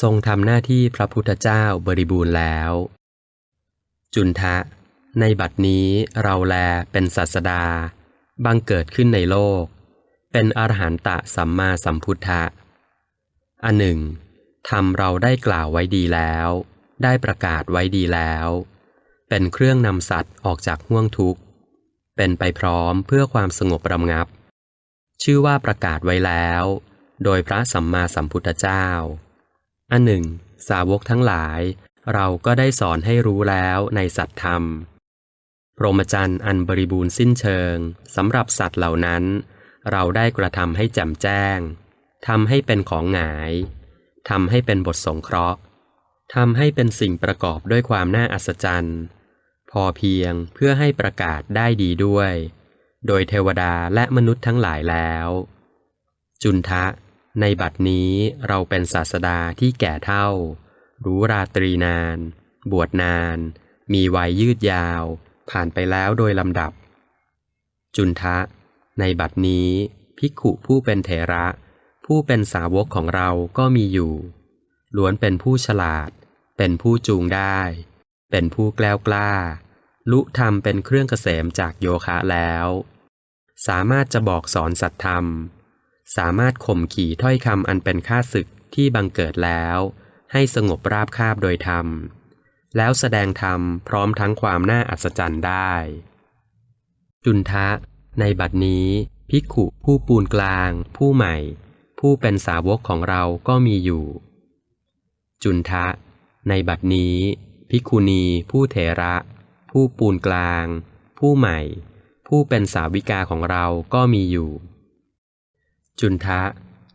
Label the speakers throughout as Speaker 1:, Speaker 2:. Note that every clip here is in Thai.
Speaker 1: ทรงทำหน้าที่พระพุทธเจ้าบริบูรณ์แล้ว จุนทะ ในบัดนี้เราแลเป็นศาสดา บังเกิดขึ้นในโลก เป็นอรหันตะสัมมาสัมพุทธะอันหนึ่งทำเราได้กล่าวไว้ดีแล้ว ได้ประกาศไว้ดีแล้ว เป็นเครื่องนำสัตว์ออกจากห่วงทุกข์ เป็นไปพร้อมเพื่อความสงบระงับ ชื่อว่าประกาศไว้แล้ว โดยพระสัมมาสัมพุทธเจ้า อันหนึ่ง สาวกทั้งหลาย เราก็ได้สอนให้รู้แล้วในสัตธรรม พรหมจรรย์อันบริบูรณ์สิ้นเชิงสำหรับสัตว์เหล่านั้น เราได้กระทำให้แจ่มแจ้งทำให้เป็นของหงายทำให้เป็นบทสงเคราะห์ทำให้เป็นสิ่งประกอบด้วยความน่าอัศจรรย์ พอเพียงเพื่อให้ประกาศได้ดีด้วย โดยเทวดาและมนุษย์ทั้งหลายแล้ว จุนทะ ในบัดนี้เราเป็นศาสดาที่แก่เท่า รู้ราตรีนาน บวชนาน มีวัยยืดยาว ผ่านไปแล้วโดยลำดับ จุนทะ ในบัดนี้ภิกขุผู้เป็นเถระ ผู้เป็นสาวกของเราก็มีอยู่ ล้วนเป็นผู้ฉลาด เป็นผู้จูงได้ เป็นผู้แกล้วกล้า ลุธรรมเป็นเครื่องเกษมจากโยคะแล้ว สามารถจะบอกสอนสัตธรรม สามารถข่มขี่ถ้อยคำอันเป็นค่าศึกที่บังเกิดแล้ว ให้สงบราบคาบโดยธรรม แล้วแสดงธรรมพร้อมทั้งความน่าอัศจรรย์ได้ จุนทะ ในบัดนี้ภิกขุผู้ปูนกลาง ผู้ใหม่ ผู้เป็นสาวกของเราก็มีอยู่ จุนทะ ในบัดนี้ภิกุณีผู้เถระ ผู้ปูนกลาง ผู้ใหม่ ผู้เป็นสาวิกาของเราก็มีอยู่ จุนทะ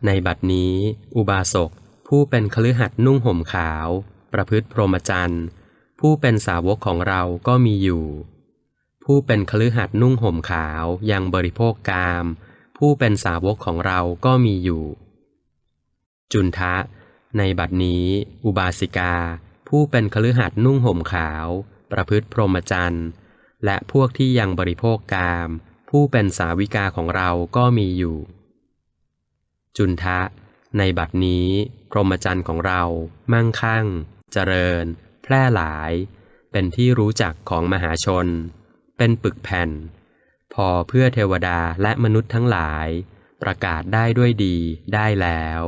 Speaker 1: ในบัดนี้ อุบาสก ผู้เป็นคฤหัสถ์นุ่งห่มขาว ประพฤติพรหมจรรย์ ผู้เป็นสาวกของเราก็มีอยู่ ผู้เป็นคฤหัสถ์นุ่งห่มขาวยังบริโภคกาม ผู้เป็นสาวกของเราก็มีอยู่ จุนทะ ในบัดนี้ อุบาสิกา ผู้เป็นคฤหัสถ์นุ่งห่มขาว ประพฤติพรหมจรรย์ และพวกที่ยังบริโภคกาม ผู้เป็นสาวิกาของเราก็มีอยู่ จุนทะ ในบัดนี้พรหมจรรย์ของเรา มั่งคั่ง เจริญ แพร่หลาย เป็นที่รู้จักของมหาชน เป็นปึกแผ่น พอเพื่อเทวดาและมนุษย์ทั้งหลาย ประกาศได้ด้วยดีได้แล้ว